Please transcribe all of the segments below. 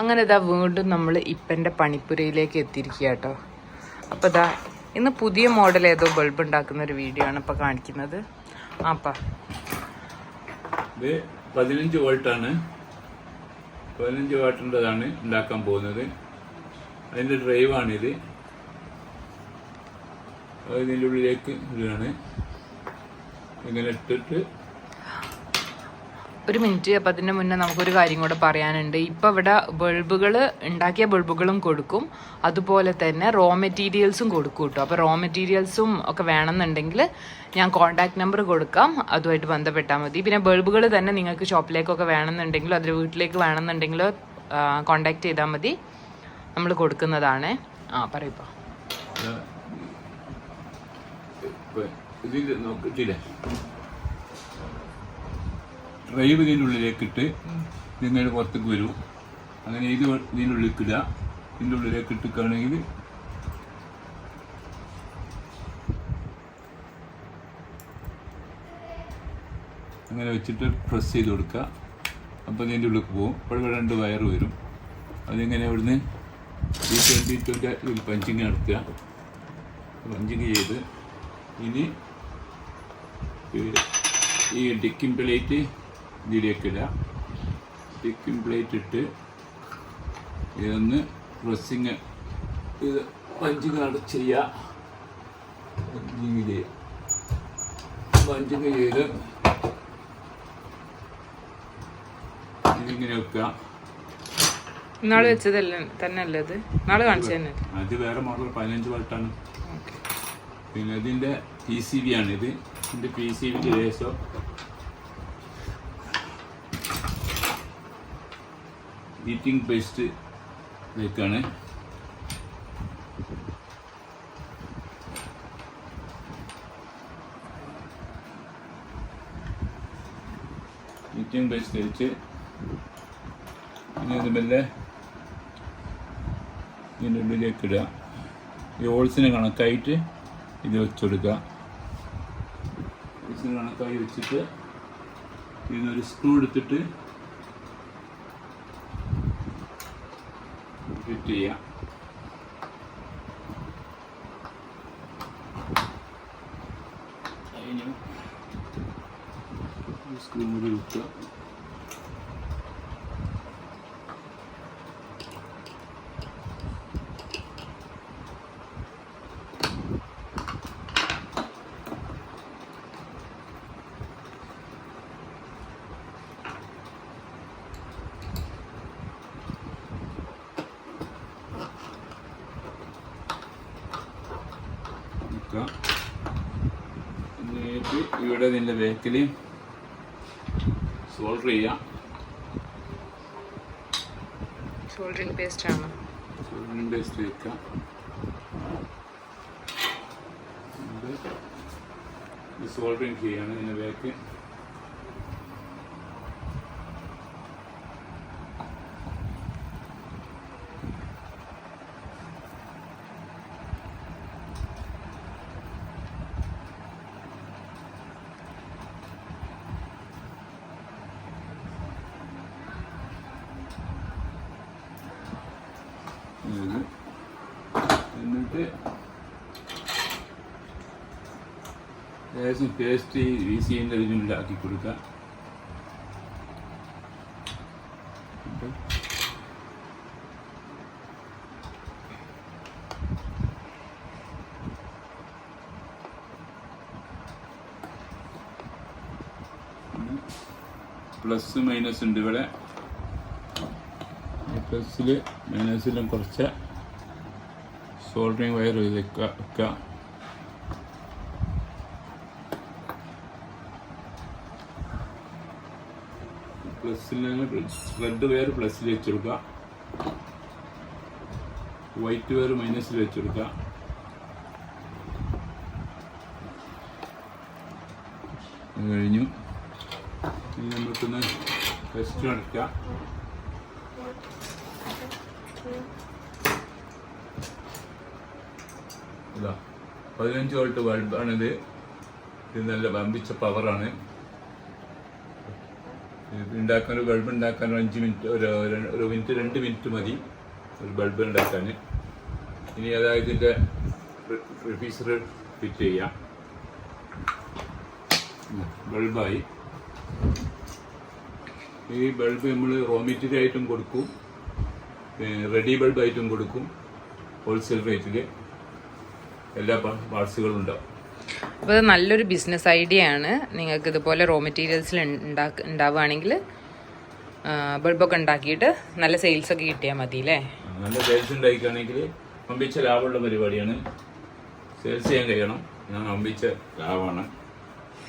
അങ്ങനെ ഇതാ വീണ്ടും നമ്മൾ ഇപ്പന്റെ പണിപ്പുരയിലേക്ക് എത്തിയിരിക്കുക കേട്ടോ അപ്പോൾ ഇതാ ഇന്ന് പുതിയ മോഡൽ ഏതോ ബൾബ് ഉണ്ടാക്കുന്ന ഒരു വീഡിയോ ആണ് ഇപ്പോൾ കാണിക്കുന്നത്. ആപ്പാ പതിനഞ്ച് വോൾട്ടാണ് പതിനഞ്ച് വാട്ടിന്റെതാണ് ഉണ്ടാക്കാൻ പോകുന്നത്. അതിന്റെ ഡ്രൈവാണിത് അതിന്റെ ഉള്ളിലേക്ക് ഇതാണ് ഇങ്ങനെ ഇട്ടിട്ട് ഒരു മിനിറ്റ് അപ്പം അതിന്റെ മുന്നേ നമുക്കൊരു കാര്യം കൂടെ പറയാനുണ്ട്. ഇപ്പം ഇവിടെ ബൾബുകൾ ഉണ്ടാക്കിയ ബൾബുകളും കൊടുക്കും. അതുപോലെ തന്നെ റോ മെറ്റീരിയൽസും കൊടുക്കും കേട്ടോ. അപ്പോൾ റോ മെറ്റീരിയൽസും ഒക്കെ വേണമെന്നുണ്ടെങ്കിൽ ഞാൻ കോൺടാക്ട് നമ്പർ കൊടുക്കാം. അതുമായിട്ട് ബന്ധപ്പെട്ടാൽ മതി. പിന്നെ ബൾബുകൾ തന്നെ നിങ്ങൾക്ക് ഷോപ്പിലേക്കൊക്കെ വേണമെന്നുണ്ടെങ്കിലോ അതിൽ വീട്ടിലേക്ക് വേണമെന്നുണ്ടെങ്കിലോ കോൺടാക്ട് ചെയ്താൽ മതി. നമ്മൾ കൊടുക്കുന്നതാണ്. ആ പറയപ്പോ ഇതിൽ നോക്കിട്ടില്ലേ ഡ്രൈവ് ഇതിന്റെ ഉള്ളിലേക്ക് ഇട്ട് ഇതിങ്ങനെ പുറത്തേക്ക് വരും. അങ്ങനെ ഇത് ഉള്ളിൽ ഇടുക ഇതിന്റെ ഉള്ളിലേക്ക് ഇട്ടിക്കുകയാണെങ്കിൽ അങ്ങനെ വെച്ചിട്ട് പ്രസ് ചെയ്ത് കൊടുക്കുക. അപ്പോൾ ഇതിന്റെ ഉള്ളിലേക്ക് പോകും. അപ്പോൾ ഇവിടെ രണ്ട് വയർ വരും. അതിങ്ങനെ ഇവിടുന്ന് ഈ ട്വന്റി ഇതിൽ പഞ്ചിങ് നടത്തുക. പഞ്ചിങ് ചെയ്ത് ഇനി ഈ ഡിക്കിൻ പ്ലേറ്റ് ഇതിലേക്ക് ഇടുക ഡിക്കിൻ പ്ലേറ്റ് ഇട്ട് ഇതൊന്ന് പ്രസ്സിങ് ഇത് പഞ്ചിങ് നട ചെയ്യുക പഞ്ചിങ് ചെയ്യുക പഞ്ചിങ് ചെയ്ത് ഇതിങ്ങനെ വെക്കുക. നാളെ വെച്ചതല്ലേ തന്നെ അല്ലേ അത്? നാളെ കാണിച്ചു തന്നെ. അത് വേറെ മോഡൽ പതിനഞ്ച് വോൾട്ടാണ് പിന്നെ ഇതിന്റെ പി സി ബി ആണ് ഇത്. ഇതിന്റെ പി സി ബിക്ക് ഏകദേശം ഈറ്റിംഗ് പേസ്റ്റ് ഇതൊക്കെയാണ് ഈറ്റിംഗ് പേസ്റ്റ് വെച്ച് ഇനി ഇത് മെല്ലെ ഇതിന്റെ ഉള്ളിലേക്ക് ഇടുക. ഈ ഓൾസിന് കണക്കായിട്ട് ഇത് വെച്ചെടുക്കുക. ഓൾസിന് കണക്കായി വെച്ചിട്ട് ഇതിനൊരു സ്ക്രൂ എടുത്തിട്ട് ഫിറ്റ് ചെയ്യാം അതിന് സ്ക്രൂ കൂടി വെക്കുക നിൽക്കുക എന്നിട്ട് ഇവിടെ ഇതിന്റെ ബാക്കിൽ സോൾഡർ ചെയ്യാം സോൾഡറിങ് പേസ്റ്റ് ആണ്? സോൾഡറിങ് പേസ്റ്റ് വെക്കാം സോൾഡറിങ് ചെയ്യാണ് ഇതിന്റെ ബാക്ക് ഇത് എന്നിട്ട് ലേശം പേസ്റ്റ് വി സിന്റെ ഇതിനുള്ളിലാക്കി കൊടുക്കുക എന്നിട്ട് പ്ലസ് മൈനസ് ഉണ്ട് ഇവിടെ പ്ലസ്സിൽ മൈനസിലും കുറച്ച് സോൾഡറിങ് വയർ വെക്കുക വെക്കുക പ്ലസ്സിൽ റെഡ് വയർ പ്ലസ്സിൽ വെച്ച് കൊടുക്കുക വൈറ്റ് വയർ മൈനസിൽ വെച്ച് കൊടുക്കുക അത് കഴിഞ്ഞു. ഇനി നമുക്കൊന്ന് ടെസ്റ്റ് നടക്കാം പതിനഞ്ച് വോൾട്ട് ബൾബാണിത് ഇത് നല്ല വമ്പിച്ച പവറാണ് ഉണ്ടാക്കാൻ ഒരു ബൾബ് ഉണ്ടാക്കാൻ അഞ്ച് മിനിറ്റ് ഒരു- ഒരു മിനിറ്റ് രണ്ട് മിനിറ്റ് മതി ഒരു ബൾബ് ഉണ്ടാക്കാൻ. ഇനി അതായത് ഇതിന്റെ റിഫീസർ ഫിറ്റ് ചെയ്യാം. ബൾബായി ഈ ബൾബ് നമ്മൾ റോ മെറ്റീരിയൽ ആയിട്ടും കൊടുക്കും. റെഡി ആയിട്ടും കൊടുക്കും. ഹോൾസെയിൽ റേറ്റിൽ എല്ലാ പാർട്സുകളും ഉണ്ടാവും. അപ്പോൾ നല്ലൊരു ബിസിനസ് ഐഡിയ ആണ്. നിങ്ങൾക്ക് ഇതുപോലെ റോ മെറ്റീരിയൽസിൽ ഉണ്ടാക്ക ഉണ്ടാവുകയാണെങ്കിൽ ബൾബൊക്കെ ഉണ്ടാക്കിയിട്ട് നല്ല സെയിൽസ് ഒക്കെ കിട്ടിയാൽ മതി അല്ലേ നല്ല സെയിൽസ് ഉണ്ടാക്കുകയാണെങ്കിൽ അമ്പിച്ച ലാഭമുള്ള പരിപാടിയാണ്. സെയിൽസ് ചെയ്യാൻ കഴിയണം. ഞാൻ അമ്പിച്ച ലാഭമാണ്.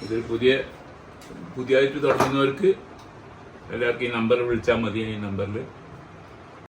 ഇത് പുതിയ പുതിയതായിട്ട് തുടങ്ങുന്നവർക്ക് എല്ലാവർക്കും ഈ നമ്പർ വിളിച്ചാൽ മതി ഈ നമ്പറിൽ